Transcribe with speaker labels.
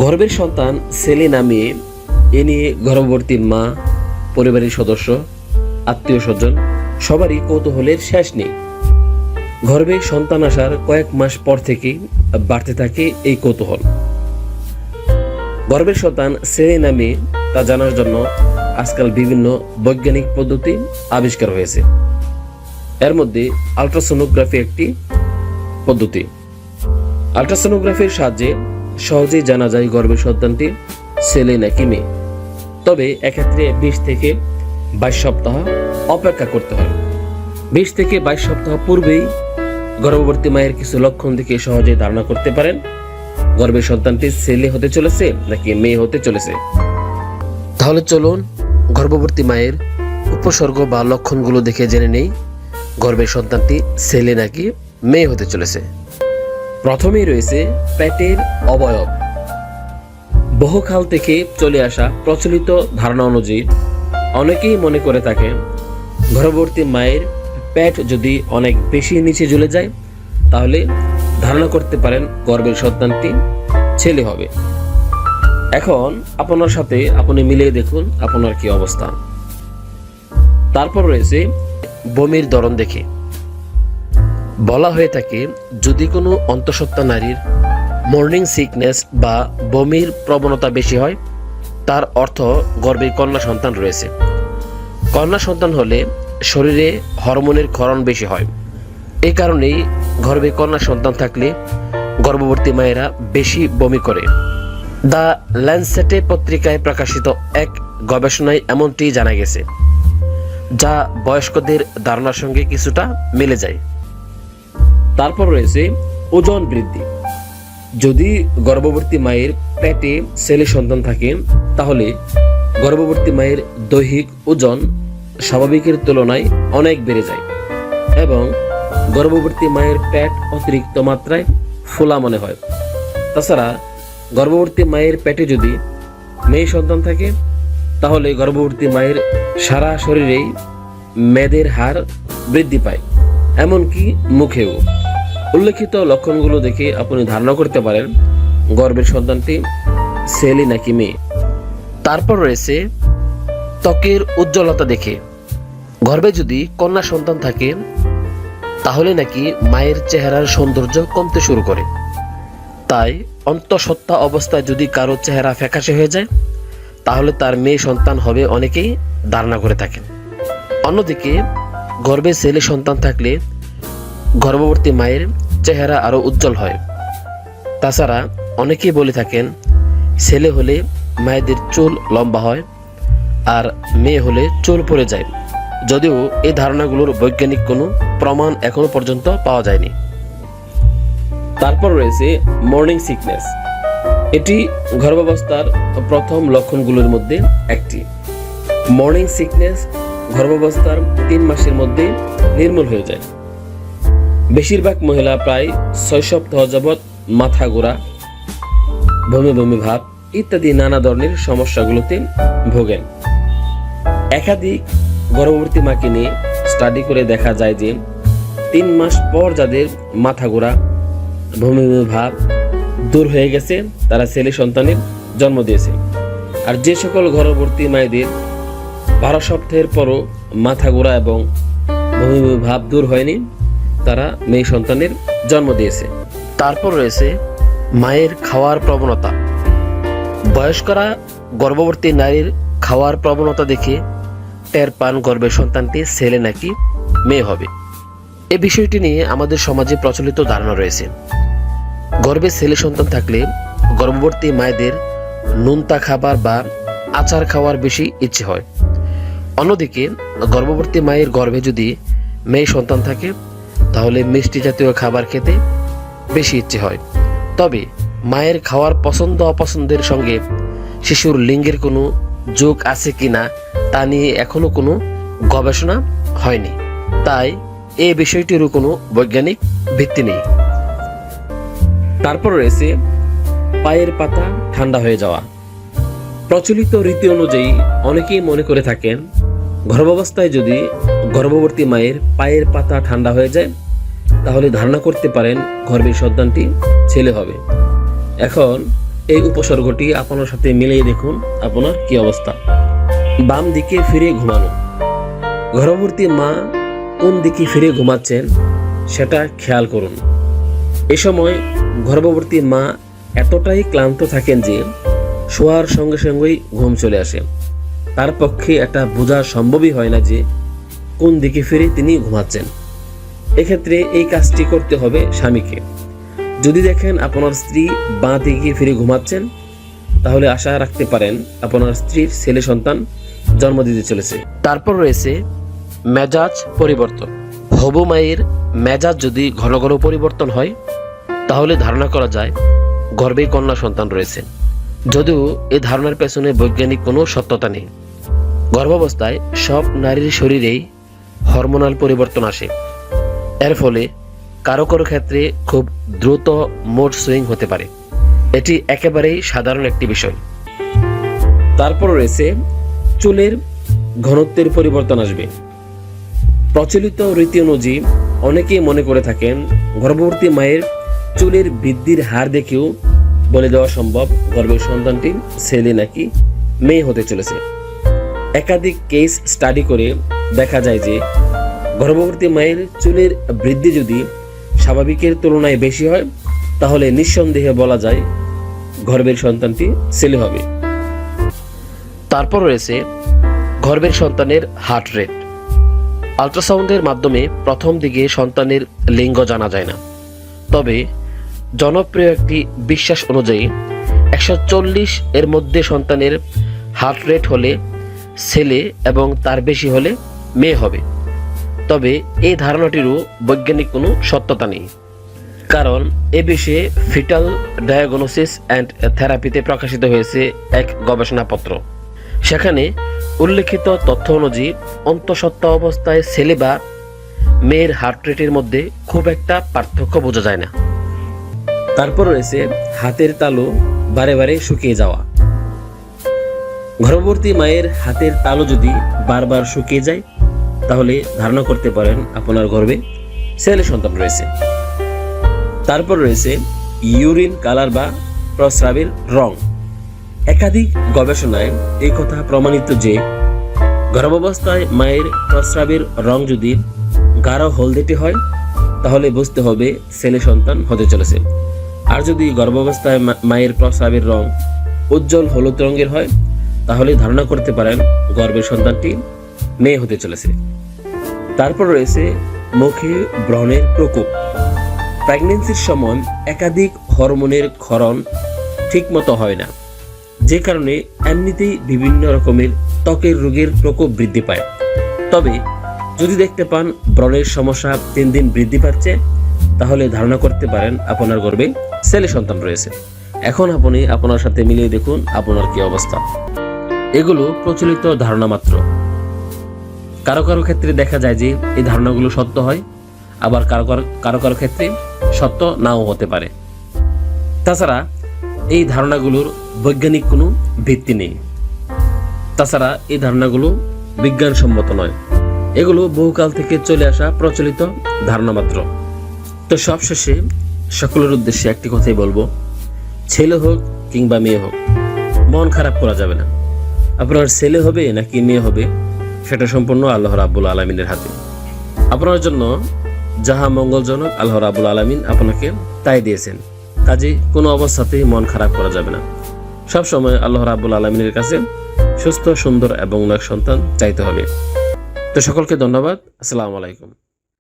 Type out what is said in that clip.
Speaker 1: গর্ভের সন্তান ছেলে না মেয়ে, এ নিয়ে গর্ভবর্তী মা, পরিবারের সদস্য, আত্মীয় স্বজন, সবারই কৌতূহলের শেষ নেই। গর্ভে সন্তান আসার কয়েক মাস পর থেকে বাড়তে থাকে এই কৌতূহল। গর্ভের সন্তান ছেলে না মেয়ে, তা জানার জন্য আজকাল বিভিন্ন বৈজ্ঞানিক পদ্ধতি আবিষ্কার হয়েছে। এর মধ্যে আলট্রাসোনোগ্রাফি একটি পদ্ধতি। আলট্রাসোনোগ্রাফির সাহায্যে সহজেই জানা যায় গর্ভের সন্তানটি ছেলে নাকি মেয়ে। তবে এক্ষেত্রে বিশ থেকে বাইশ সপ্তাহ অপেক্ষা করতে হয়। বিশ থেকে বাইশ সপ্তাহ পূর্বেই গর্ভবতী মায়ের কিছু লক্ষণ দেখে সহজেই ধারণা করতে পারেন, গর্ভের সন্তানটি ছেলে হতে চলেছে নাকি মেয়ে হতে চলেছে। তাহলে চলুন গর্ভবতী মায়ের উপসর্গ বা লক্ষণগুলো দেখে জেনে নেই, গর্ভের সন্তানটি ছেলে নাকি মেয়ে হতে চলেছে। প্রথমেই রয়েছে পেটের অবয়ব। বহুকাল থেকে চলে আসা প্রচলিত ধারণা অনুযায়ী অনেকেই মনে করে থাকে গর্ভবতী মায়ের পেট যদি অনেক বেশি নিচে ঝুলে যায়, তাহলে ধারণা করতে পারেন গর্ভের সন্তানটি ছেলে হবে। এখন আপনার সাথে আপনি মিলিয়ে দেখুন আপনার কি অবস্থা। তারপর রয়েছে বমির ধরন দেখে। বলা হয়ে থাকে, যদি কোনো অন্তঃসত্ত্বা নারীর মর্নিং সিকনেস বা বমির প্রবণতা বেশি হয়, তার অর্থ গর্ভে কন্যা সন্তান রয়েছে। কন্যা সন্তান হলে শরীরে হরমোনের ক্ষরণ বেশি হয়। এই কারণেই গর্ভে কন্যা সন্তান থাকলে গর্ভবতী মায়েরা বেশি বমি করে। দ্য ল্যান্ডসেটে পত্রিকায় প্রকাশিত এক গবেষণায় এমনটি জানা গেছে, যা বয়স্কদের ধারণার সঙ্গে কিছুটা মিলে যায়। তারপর রয়েছে ওজন বৃদ্ধি। যদি গর্ভবতী মায়ের পেটে ছেলে সন্তান থাকে, তাহলে গর্ভবতী মায়ের দৈহিক ওজন স্বাভাবিকের তুলনায় অনেক বেড়ে যায় এবং গর্ভবতী মায়ের পেট অতিরিক্ত মাত্রায় ফোলা মনে হয়। তাছাড়া গর্ভবতী মায়ের পেটে যদি মেয়ে সন্তান থাকে, তাহলে গর্ভবতী মায়ের সারা শরীরেই মেদের হার বৃদ্ধি পায়, এমনকি মুখেও। উল্লেখিত লক্ষণগুলো দেখে আপনি ধারণা করতে পারেন, গর্ভের সন্তানটি ছেলে নাকি মেয়ে। তারপর রয়েছে ত্বকের উজ্জ্বলতা দেখে। গর্ভে যদি কন্যা সন্তান থাকে, তাহলে নাকি মায়ের চেহারার সৌন্দর্য কমতে শুরু করে। তাই অন্তঃসত্ত্বা অবস্থায় যদি কারও চেহারা ফ্যাকাশে হয়ে যায়, তাহলে তার মেয়ে সন্তান হবে অনেকেই ধারণা করে থাকেন। অন্যদিকে গর্ভে ছেলে সন্তান থাকলে গর্ভবতী মায়ের চেহারা আরও উজ্জ্বল হয়। তাছাড়া অনেকেই বলে থাকেন, ছেলে হলে মায়েদের চুল লম্বা হয় আর মেয়ে হলে চুল পড়ে যায়। যদিও এই ধারণাগুলোর বৈজ্ঞানিক কোনো প্রমাণ এখনও পর্যন্ত পাওয়া যায়নি। তারপর রয়েছে মর্নিং সিকনেস এটি গর্ভাবস্থার প্রথম লক্ষণগুলোর মধ্যে একটি। মর্নিং সিকনেস গর্ভাবস্থার তিন মাসের মধ্যে নির্মূল হয়ে যায়। বেশিরভাগ মহিলা প্রায় ছয় সপ্তাহ যাবৎ মাথা গোড়া বমি বমি ভাব ইত্যাদি নানা ধরনের সমস্যাগুলোতে ভোগেন। একাধিক গর্ভবতী মাকে নিয়ে স্টাডি করে দেখা যায় যে তিন মাস পর যাদের মাথা গোড়া বমি বমি ভাব দূর হয়ে গেছে, তারা ছেলে সন্তানের জন্ম দিয়েছে। আর যে সকল গর্ভবতী মায়েদের বারো সপ্তাহের পরও মাথা গোড়া এবং বমি ভাব দূর হয়নি তারা মেয়ে সন্তানের জন্ম দিয়েছে। তারপর রয়েছে মায়ের খাওয়ার প্রবণতা। বয়স্করা গর্ভবতী নারীর খাওয়ার প্রবণতা দেখে টের পান গর্ভের সন্তানটি ছেলে নাকি মেয়ে হবে। এ বিষয়টি নিয়ে আমাদের সমাজে প্রচলিত ধারণা রয়েছে। গর্ভে ছেলে সন্তান থাকলে গর্ভবতী মায়েদের নুনতা খাবার বা আচার খাওয়ার বেশি ইচ্ছে হয়। অন্যদিকে গর্ভবতী মায়ের গর্ভে যদি মেয়ে সন্তান থাকে তাহলে মিষ্টি জাতীয় খাবার খেতে বেশি ইচ্ছে হয়। তবে মায়ের খাওয়ার পছন্দ অপছন্দের সঙ্গে শিশুর লিঙ্গের কোনো যোগ আছে কিনা তা নিয়ে এখনও কোনো গবেষণা হয়নি। তাই এ বিষয়টিরও কোনো বৈজ্ঞানিক ভিত্তি নেই। তারপর রয়েছে পায়ের পাতা ঠান্ডা হয়ে যাওয়া। প্রচলিত রীতি অনুযায়ী অনেকেই মনে করে থাকেন, গর্ভাবস্থায় যদি গর্ভবতী মায়ের পায়ের পাতা ঠান্ডা হয়ে যায় তাহলে ধারণা করতে পারেন গর্ভের সন্তানটি ছেলে হবে। এখন এই উপসর্গটি আপনার সাথে মিলিয়ে দেখুন আপনার কি অবস্থা। বাম দিকে ফিরে ঘুমানো। গর্ভবতী মা কোন দিকে ফিরে ঘুমাচ্ছেন সেটা খেয়াল করুন। এ সময় গর্ভবতী মা এতটাই ক্লান্ত থাকেন যে শোয়ার সঙ্গে সঙ্গেই ঘুম চলে আসে। তার পক্ষে এটা বোঝা সম্ভবই হয় না যে কোন দিকে ফিরে তিনি ঘুমাচ্ছেন। এক্ষেত্রে এই কাজটি করতে হবে স্বামীকে। যদি দেখেন আপনার স্ত্রী বাঁ দিকে ফিরে ঘুমাচ্ছেন, তাহলে আশা রাখতে পারেন আপনার স্ত্রীর ছেলে সন্তান জন্ম দিতে চলেছে। তারপর রয়েছে মেজাজ পরিবর্তন। হবু মায়ের মেজাজ যদি ঘন ঘন পরিবর্তন হয়, তাহলে ধারণা করা যায় গর্ভে কন্যা সন্তান রয়েছে। যদিও এই ধারণার পেছনে বৈজ্ঞানিক কোনো সত্যতা নেই। গর্ভাবস্থায় সব নারীর শরীরেই হরমোনাল পরিবর্তন আসে। এর ফলে কারও কারও ক্ষেত্রে খুব দ্রুত মোড সুইং হতে পারে। এটি একেবারেই সাধারণ একটি বিষয়। তারপর রয়েছে চুলের ঘনত্বের পরিবর্তন আসবে। প্রচলিত রীতি অনুযায়ী অনেকেই মনে করে থাকেন, গর্ভবতী মায়ের চুলের বৃদ্ধির হার দেখেও বলে দেওয়া সম্ভব, গর্ভের সন্তানটি ছেলে নাকি মেয়ে হতে চলেছে। একাধিক কেস স্টাডি করে দেখা যায় যে গর্ভবতী মায়ের চুলের বৃদ্ধি যদি স্বাভাবিকের তুলনায় বেশি হয়, তাহলে নিঃসন্দেহে বলা যায় গর্ভের সন্তানটি ছেলে হবে। তারপর রয়েছে গর্ভের সন্তানের হার্ট রেট। আল্ট্রাসাউন্ডের মাধ্যমে প্রথম দিকে সন্তানের লিঙ্গ জানা যায় না। তবে জনপ্রিয় একটি বিশ্বাস অনুযায়ী, একশো চল্লিশ এর মধ্যে সন্তানের হার্ট রেট হলে ছেলে এবং তার বেশি হলে মেয়ে হবে। তবে এই ধারণাটিরও বৈজ্ঞানিক কোনো সত্যতা নেই। কারণ এ বিষয়ে ফিটাল ডায়াগনোসিস অ্যান্ড থেরাপিতে প্রকাশিত হয়েছে এক গবেষণাপত্র। সেখানে উল্লেখিত তথ্য অনুযায়ী অন্তঃসত্ত্বা অবস্থায় ছেলে বা মেয়ের হার্ট রেটের মধ্যে খুব একটা পার্থক্য বোঝা যায় না। তারপর রয়েছে হাতের তালু বারে বারে শুকিয়ে যাওয়া। গর্ভবর্তী মায়ের হাতের তালু যদি বারবার শুকিয়ে যায় তাহলে ধারণা করতে পারেন আপনার গর্ভে ছেলে সন্তান রয়েছে। তারপর রয়েছে ইউরিন, কালার বা প্রস্রাবের রং। একাধিক গবেষণায় এই কথা প্রমাণিত যে, গর্ভাবস্থায় মায়ের প্রস্রাবের রং যদি গাঢ় হলদেটে হয়, তাহলে বুঝতে হবে ছেলে সন্তান হতে চলেছে। আর যদি গর্ভাবস্থায় মায়ের প্রস্রাবের রং উজ্জ্বল হলুদ রঙের হয়, তাহলে ধারণা করতে পারেন গর্ভের সন্তানটি মেয়ে হতে চলেছে। তারপর রয়েছে মুখে ব্রণের প্রকোপ। প্রেগনেন্সির সময় একাধিক হরমোনের ক্ষরণ ঠিকমতো হয় না, যে কারণে এমনিতেই বিভিন্ন রকমের ত্বকের রোগের প্রকোপ বৃদ্ধি পায়। তবে যদি দেখতে পান ব্রণের সমস্যা দিন দিন বৃদ্ধি পাচ্ছে, তাহলে ধারণা করতে পারেন আপনার গর্বে ছেলে সন্তান রয়েছে। এখন আপনি আপনার সাথে মিলিয়ে দেখুন আপনার কি অবস্থা। এগুলো প্রচলিত ধারণা মাত্র। কারও কারও ক্ষেত্রে দেখা যায় যে এই ধারণাগুলো সত্য হয়, আবার কারও কারও কারও ক্ষেত্রে সত্য নাও হতে পারে। তাছাড়া এই ধারণাগুলোর বৈজ্ঞানিক কোনো ভিত্তি নেই। তাছাড়া এই ধারণাগুলো বিজ্ঞানসম্মত নয়। এগুলো বহুকাল থেকে চলে আসা প্রচলিত ধারণা মাত্র। তো সবশেষে সকলের উদ্দেশ্যে একটি কথাই বলব, ছেলে হোক কিংবা মেয়ে হোক, মন খারাপ করা যাবে না। আপনার ছেলে হবে নাকি মেয়ে হবে? সেটা সম্পূর্ণ আল্লাহ রাবুল আলমিনের হাতে। আপনার জন্য যাহা মঙ্গলজনক আল্লাহ রাবুল আলমিন আপনাকে তাই দিয়েছেন, কাজে কোনো অবস্থাতেই মন খারাপ করা যাবে না। সব সময় আল্লাহ রাবুল আলমিনের কাছে সুস্থ, সুন্দর এবং নাক সন্তান চাইতে হবে। তো সকলকে ধন্যবাদ। আসসালামু আলাইকুম।